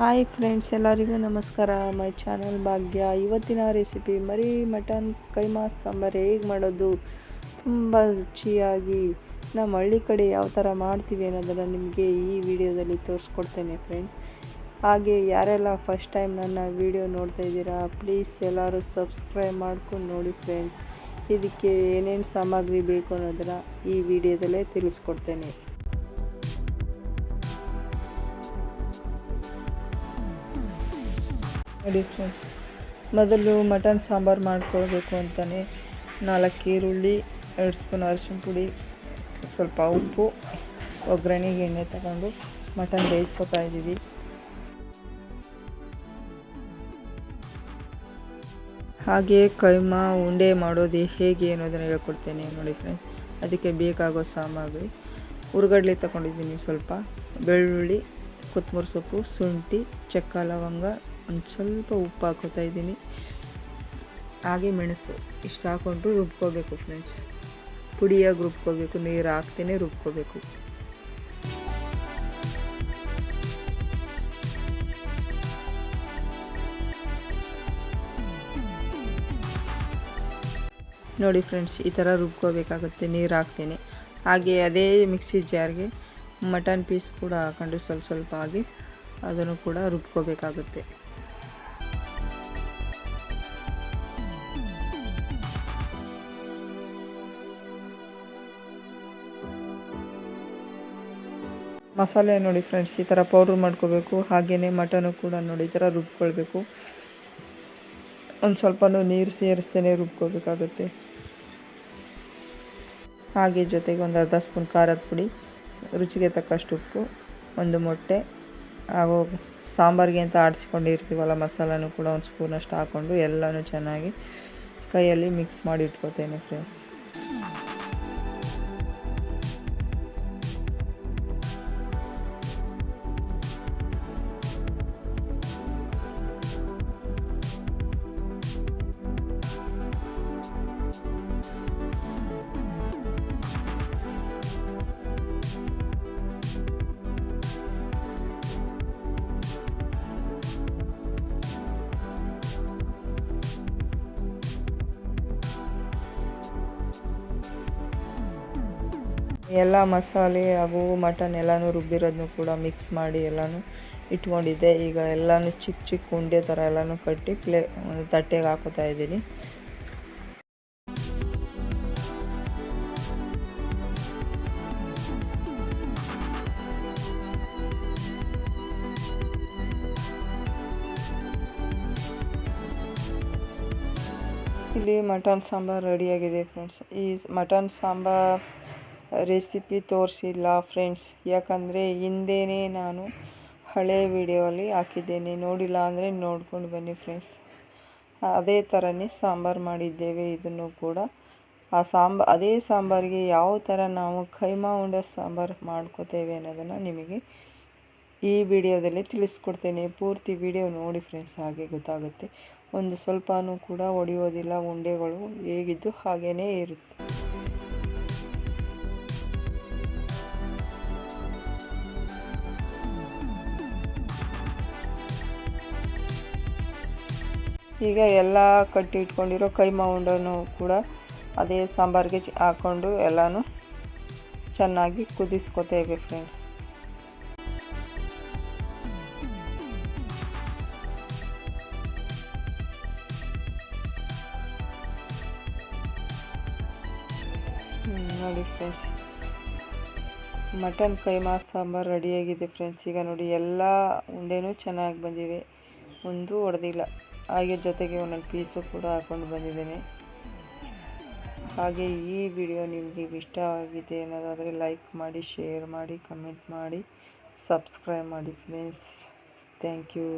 Hi friends, ಎಲ್ಲರಿಗೂ ನಮಸ್ಕಾರ. My channel ಭಾಗ್ಯ. ಇವತ್ತಿನ ರೆಸಿಪಿ ಮರಿ ಮಟನ್ ಕೈಮಾ ಸಾಂಬಾರು ಹೇಗೆ ಮಾಡೋದು? ತುಂಬ ರುಚಿಯಾಗಿ ನಮ್ಮ ಹಳ್ಳಿ ಕಡೆ ಯಾವ ಥರ ಮಾಡ್ತೀವಿ ಅನ್ನೋದನ್ನು ನಿಮಗೆ ಈ ವಿಡಿಯೋದಲ್ಲಿ ತೋರಿಸ್ಕೊಡ್ತೇನೆ ಫ್ರೆಂಡ್ಸ್. ಹಾಗೆ ಯಾರೆಲ್ಲ ಫಸ್ಟ್ ಟೈಮ್ ನನ್ನ ವಿಡಿಯೋ ನೋಡ್ತಾ ಇದ್ದೀರಾ ಪ್ಲೀಸ್ ಎಲ್ಲರೂ ಸಬ್ಸ್ಕ್ರೈಬ್ ಮಾಡ್ಕೊಂಡು ನೋಡಿ ಫ್ರೆಂಡ್ಸ್. ಇದಕ್ಕೆ ಏನೇನು ಸಾಮಗ್ರಿ ಬೇಕು ಅನ್ನೋದನ್ನು ಈ ವಿಡಿಯೋದಲ್ಲೇ ತಿಳಿಸ್ಕೊಡ್ತೇನೆ. ನೋಡಿ ಫ್ರೆಂಡ್ಸ್ ಮೊದಲು ಮಟನ್ ಸಾಂಬಾರು ಮಾಡ್ಕೊಳ್ಬೇಕು ಅಂತಲೇ ನಾಲ್ಕು ಈರುಳ್ಳಿ, ಎರಡು ಸ್ಪೂನ್ ಅರಿಶಿನ ಪುಡಿ, ಸ್ವಲ್ಪ ಉಪ್ಪು, ಒಗ್ಗರಣೆಗೆ ಎಣ್ಣೆ ತಗೊಂಡು ಮಟನ್ ಬೇಯಿಸ್ಕೊತಾ ಇದ್ದೀವಿ. ಹಾಗೆ ಕೈಮಾ ಉಂಡೆ ಮಾಡೋದು ಹೇಗೆ ಅನ್ನೋದನ್ನು ಹೇಳ್ಕೊಡ್ತೇನೆ ನೋಡಿ ಫ್ರೆಂಡ್ಸ್ ಅದಕ್ಕೆ ಬೇಕಾಗೋ ಸಾಮಗ್ರಿ. ಹುರ್ಗಡ್ಲೆ ತಗೊಂಡಿದ್ದೀನಿ ಸ್ವಲ್ಪ. ಬೆಳ್ಳುಳ್ಳಿ ಕೊತ್ತಂಬರಿ ಸೊಪ್ಪು, ಶುಂಠಿ, ಚಕ್ಕ, ಲವಂಗ ಒಂದು ಸ್ವಲ್ಪ ಉಪ್ಪು ಹಾಕೋತಾ ಇದ್ದೀನಿ. ಹಾಗೆ ಮೆಣಸು ಇಷ್ಟು ಹಾಕ್ಕೊಂಡು ರುಬ್ಕೋಬೇಕು ಫ್ರೆಂಡ್ಸ್ ಪುಡಿಯಾಗಿ ರುಬ್ಕೋಬೇಕು, ನೀರು ಹಾಕ್ತೇನೆ ರುಬ್ಕೋಬೇಕು. ನೋಡಿ ಫ್ರೆಂಡ್ಸ್ ಈ ಥರ ರುಬ್ಕೋಬೇಕಾಗುತ್ತೆ, ನೀರು ಹಾಕ್ತೇನೆ. ಹಾಗೆ ಅದೇ ಮಿಕ್ಸಿ ಜಾರ್ಗೆ ಮಟನ್ ಪೀಸ್ ಕೂಡ ಹಾಕೊಂಡು ಸ್ವಲ್ಪ ಸ್ವಲ್ಪ ಆಗಿ ಅದನ್ನು ಕೂಡ ರುಬ್ಕೋಬೇಕಾಗುತ್ತೆ. ಮಸಾಲೆ ನೋಡಿ ಫ್ರೆಂಡ್ಸ್ ಈ ಥರ ಪೌಡ್ರ್ ಮಾಡ್ಕೋಬೇಕು ಹಾಗೆಯೇ ಮಟನು ಕೂಡ ನೋಡಿ, ಈ ಥರ ರುಬ್ಕೊಳ್ಬೇಕು. ಒಂದು ಸ್ವಲ್ಪ ನೀರು ಸೇರಿಸ್ತೇನೆ ರುಬ್ಕೋಬೇಕಾಗುತ್ತೆ ಹಾಗೆ ಜೊತೆಗೆ ಒಂದು ಅರ್ಧ ಸ್ಪೂನ್ ಖಾರದ ಪುಡಿ, ರುಚಿಗೆ ತಕ್ಕಷ್ಟು ಉಪ್ಪು, ಒಂದು ಮೊಟ್ಟೆ, ಹಾಗೂ ಸಾಂಬಾರಿಗೆ ಅಂತ ಆಡಿಸ್ಕೊಂಡಿರ್ತೀವಲ್ಲ, ಮಸಾಲನೂ ಕೂಡ ಒಂದು ಸ್ಪೂನಷ್ಟು ಹಾಕ್ಕೊಂಡು ಎಲ್ಲನೂ ಚೆನ್ನಾಗಿ ಕೈಯಲ್ಲಿ ಮಿಕ್ಸ್ ಮಾಡಿ ಇಟ್ಕೋತೇನೆ ಫ್ರೆಂಡ್ಸ್ ಎಲ್ಲ ಮಸಾಲೆ ಹಾಗೂ ಮಟನ್ ಎಲ್ಲನೂ ರುಬ್ಬಿರೋದನ್ನು ಕೂಡ ಮಿಕ್ಸ್ ಮಾಡಿ ಎಲ್ಲನೂ ಇಟ್ಕೊಂಡಿದ್ದೆ. ಈಗ ಎಲ್ಲನೂ ಚಿಕ್ಕ ಚಿಕ್ಕ ಉಂಡೆ ಥರ ಎಲ್ಲನೂ ಕಟ್ಟಿ ಪ್ಲೇ ಒಂದು ತಟ್ಟೆಗೆ ಹಾಕೋತಾ ಇದ್ದೀನಿ. ಇಲ್ಲಿ ಮಟನ್ ಸಾಂಬಾರು ರೆಡಿಯಾಗಿದೆ ಫ್ರೆಂಡ್ಸ್ ಈ ಮಟನ್ ಸಾಂಬಾರು ರೆಸಿಪಿ ತೋರಿಸಿಲ್ಲ ಫ್ರೆಂಡ್ಸ್. ಯಾಕಂದರೆ ಹಿಂದೆಯೇ ನಾನು ಹಳೆ ವಿಡಿಯೋಲಿ ಹಾಕಿದ್ದೇನೆ. ನೋಡಿಲ್ಲ ಅಂದರೆ ನೋಡ್ಕೊಂಡು ಬನ್ನಿ ಫ್ರೆಂಡ್ಸ್. ಅದೇ ಥರನೇ ಸಾಂಬಾರು ಮಾಡಿದ್ದೇವೆ. ಇದನ್ನು ಕೂಡ ಆ ಸಾಂಬ, ಅದೇ ಸಾಂಬಾರಿಗೆ ಯಾವ ಥರ ನಾವು ಕೈಮಾ ಉಂಡ ಸಾಂಬಾರು ಮಾಡ್ಕೋತೇವೆ ಅನ್ನೋದನ್ನು ನಿಮಗೆ ಈ ವಿಡಿಯೋದಲ್ಲಿ ತಿಳಿಸ್ಕೊಡ್ತೇನೆ. ಪೂರ್ತಿ ವಿಡಿಯೋ ನೋಡಿ ಫ್ರೆಂಡ್ಸ್, ಹಾಗೆ ಗೊತ್ತಾಗುತ್ತೆ. ಒಂದು ಸ್ವಲ್ಪನೂ ಕೂಡ ಒಡೆಯೋದಿಲ್ಲ, ಉಂಡೆಗಳು ಹೇಗಿದ್ದು ಹಾಗೇ ಇರುತ್ತೆ. ಈಗ ಎಲ್ಲ ಕಟ್ಟಿ ಇಟ್ಕೊಂಡಿರೋ ಕೈಮಾ ಉಂಡನು ಕೂಡ ಅದೇ ಸಾಂಬಾರಿಗೆ ಹಾಕ್ಕೊಂಡು ಎಲ್ಲನೂ ಚೆನ್ನಾಗಿ ಕುದಿಸ್ಕೊತೇವೆ ಫ್ರೆಂಡ್ಸ್ ನೋಡಿ ಫ್ರೆಂಡ್ಸ್ ಮಟನ್ ಕೈಮಾ ಸಾಂಬಾರು ರೆಡಿಯಾಗಿದೆ ಫ್ರೆಂಡ್ಸ್ ಈಗ ನೋಡಿ ಎಲ್ಲ ಉಂಡೆನೂ ಚೆನ್ನಾಗಿ ಬಂದಿವೆ. ಒಂದು ಹೊಡೆದಿಲ್ಲ. ಹಾಗೆ ಜೊತೆಗೆ ಒಂದೊಂದು ಪೀಸು ಕೂಡ ಹಾಕ್ಕೊಂಡು ಬಂದಿದ್ದೇನೆ. ಹಾಗೆ ಈ ವಿಡಿಯೋ ನಿಮಗೆ ಇಷ್ಟವಾಗಿದೆ ಅನ್ನೋದಾದರೆ ಲೈಕ್ ಮಾಡಿ ಶೇರ್ ಮಾಡಿ ಕಮೆಂಟ್ ಮಾಡಿ ಸಬ್ಸ್ಕ್ರೈಬ್ ಮಾಡಿ ಫ್ರೆಂಡ್ಸ್ ಥ್ಯಾಂಕ್ ಯು